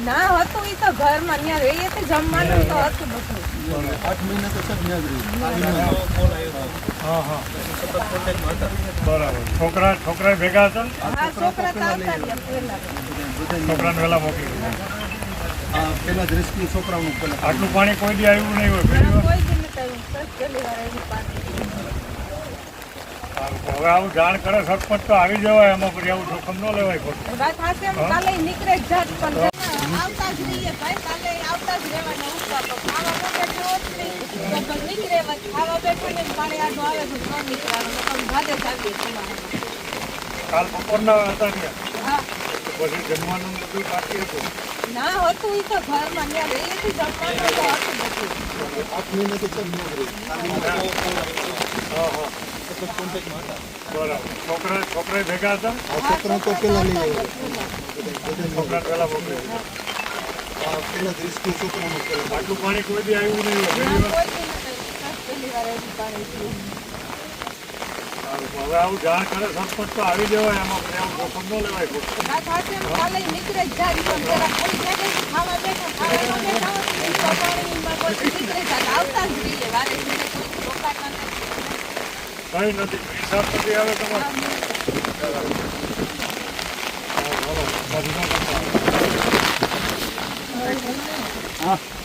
ના હતું ઈ તો ઘરમાં ત્યાં રહીએ તો જમવાનું તો હતું બધું. આઠ મહિના તો સર ન્યા જ હા હા બરાબર છોકરા છોકરા ભેગા હતા હા છોકરા છોકરાને વહેલા મોકલી પેલા જ રેસ્ક્યુ છોકરાઓનું પેલા આટલું પાણી કોઈ દી આવ્યું નહીં હોય કોઈ દી આવ્યું. પહેલી વાર આવ્યું. હવે આવું જાણ કરે સરપંચ તો આવી જવાય એમાં પછી આવું જોખમ ન લેવાય ખોટું નીકળે જાત પણ આવતા જ રહીએ ભાઈ કાલે આવતા જ રહેવાના કાલ બપોરના હતા ત્યાં પછી જમવાનું બધું બાકી હતું. ના હતું એ તો ઘરમાં ન્યા જમવાનું તો હતું બધું આઠ મહિના તો સર ન્યા જ રહ્યું. હા બરાબર છોકરા છોકરા ભેગા હતા? આ તો પેલા લઈ આવ્યા છોકરા પાણી કોઈ બી આવ્યું નહીં. પહેલી આવું જાણ કરે સરપંચ તો આવી જવાય એમાં લેવાય પણ જાત આવતા જ રહીએ વારે કઈ નથી. હિસાબ આવે તમારે? હા.